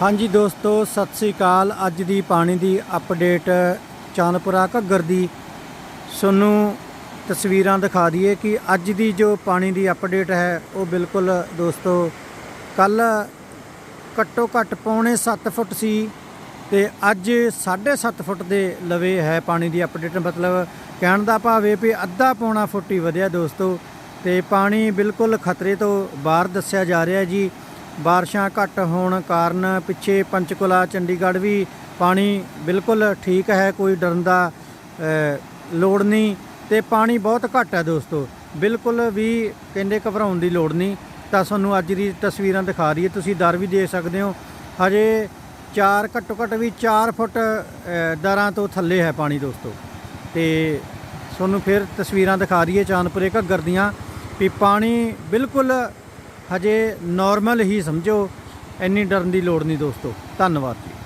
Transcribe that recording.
ਹਾਂਜੀ ਦੋਸਤੋ, ਸਤਿ ਸ੍ਰੀ ਅਕਾਲ। ਅੱਜ ਦੀ ਪਾਣੀ ਦੀ ਅਪਡੇਟ ਚਾਨਪੁਰਾ ਘੱਗਰ ਦੀ। ਤੁਹਾਨੂੰ ਤਸਵੀਰਾਂ ਦਿਖਾ ਦਈਏ ਕਿ ਅੱਜ ਦੀ ਜੋ ਪਾਣੀ ਦੀ ਅਪਡੇਟ ਹੈ, ਉਹ ਬਿਲਕੁਲ ਦੋਸਤੋ, ਕੱਲ ਘੱਟੋ ਘੱਟ ਪੌਣੇ 7 ਫੁੱਟ ਸੀ ਤੇ ਅੱਜ 7.5 ਫੁੱਟ ਦੇ ਲਵੇ ਹੈ ਪਾਣੀ ਦੀ ਅਪਡੇਟ ਮਤਲਬ ਕਹਿਣ ਦਾ ਭਾਵ ਇਹ ਵੀ ਅੱਧਾ ਪੌਣਾ ਫੁੱਟ ਹੀ ਵਧਿਆ ਦੋਸਤੋ ਤੇ ਪਾਣੀ ਬਿਲਕੁਲ ਖਤਰੇ ਤੋਂ ਬਾਹਰ ਦੱਸਿਆ ਜਾ ਰਿਹਾ ਜੀ। ਬਾਰਿਸ਼ਾਂ ਘੱਟ ਹੋਣ ਕਾਰਨ ਪਿੱਛੇ ਪੰਚਕੁਲਾ, ਚੰਡੀਗੜ੍ਹ ਵੀ ਪਾਣੀ ਬਿਲਕੁਲ ਠੀਕ ਹੈ, ਕੋਈ ਡਰਨ ਦਾ ਲੋੜ ਨਹੀਂ ਤੇ ਪਾਣੀ ਬਹੁਤ ਘੱਟ ਹੈ ਦੋਸਤੋ। ਬਿਲਕੁਲ ਵੀ ਕਹਿੰਦੇ ਘਬਰਾਉਣ ਦੀ ਲੋੜ ਨਹੀਂ। ਤਾਂ ਤੁਹਾਨੂੰ ਅੱਜ ਦੀ ਤਸਵੀਰਾਂ ਦਿਖਾ ਰਹੀ ਹੈ ਤੁਸੀਂ ਦਰ ਵੀ ਦੇ ਸਕਦੇ ਹੋ। ਹਜੇ 4 ਘੱਟੋ ਘੱਟ ਵੀ 4 ਫੁੱਟ ਦਰਾਂ ਤੋਂ ਥੱਲੇ ਹੈ ਪਾਣੀ ਦੋਸਤੋ। ਤੇ ਤੁਹਾਨੂੰ ਫਿਰ ਤਸਵੀਰਾਂ ਦਿਖਾ ਰਹੀ ਹੈ ਚਾਂਦਪੁਰੇ ਘੱਗਰ ਦੀਆਂ ਵੀ ਪਾਣੀ ਬਿਲਕੁਲ ਹਜੇ ਨਾਰਮਲ ਹੀ ਸਮਝੋ ਇੰਨੀ ਡਰਨ ਦੀ ਲੋੜ ਨਹੀਂ ਦੋਸਤੋ। ਧੰਨਵਾਦ ਜੀ।